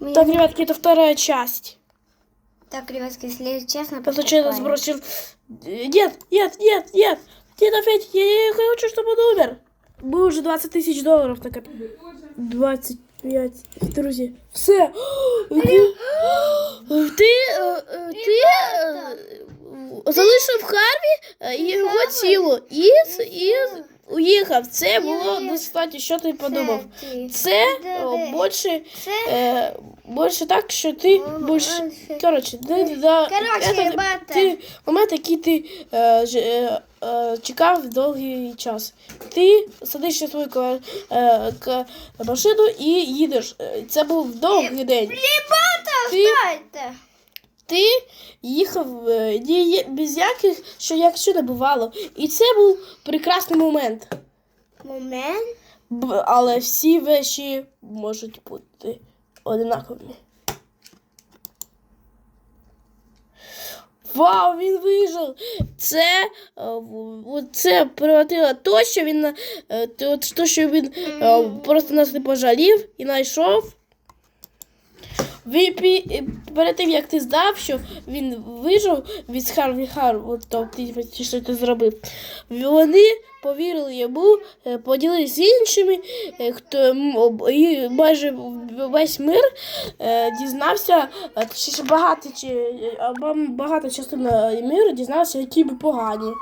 Мне- Так, ребятки, это вторая часть. Так, ребятки, если честно, Я случайно сбросил... Нет, нет, нет, нет. Нет, опять, я не хочу, чтобы он умер. Мы уже 20 тысяч долларов накопили. 25, друзья. Все. залишив Харві е, його тіло і, і уїхав. Це було достатньо, що ти подумав. Це ти. Це більше, е, більше так, що ти більше... Коротше, да, да, это ти, момент, який ти е, е, е, чекав довгий час. Ти садиш на свою е, к- машину і їдеш. Е, Це був довгий день. Ти-! Ти їхав е, ні- без яких, що якщо не бувало. І це був прекрасний момент. Момент. Б- Але всі вещі можуть бути однаковими. Вау, він вижив! Це, е, це превратило то, що він е, то, що він просто нас не пожалів і знайшов. Пі- перед тим, як ти здав, що він вижив від Харві Хар, от то ти що ти зробив. Вони повірили йому, е, поділилися з іншими, е, хто і майже весь мир е, дізнався, е, точніше багато чи е, або багата частина миру дізнався, які ми погані.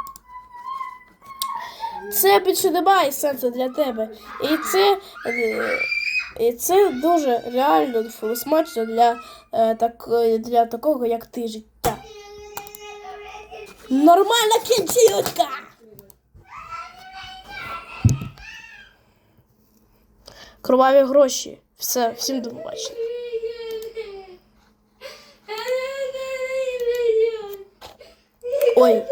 Це більше немає сенсу для тебе. І це, е, і це дуже реально смачно для, е, так, для такого, як ти життя. Нормальна кінцівочка! Кроваві гроші. Все, всім до побачення. Ой.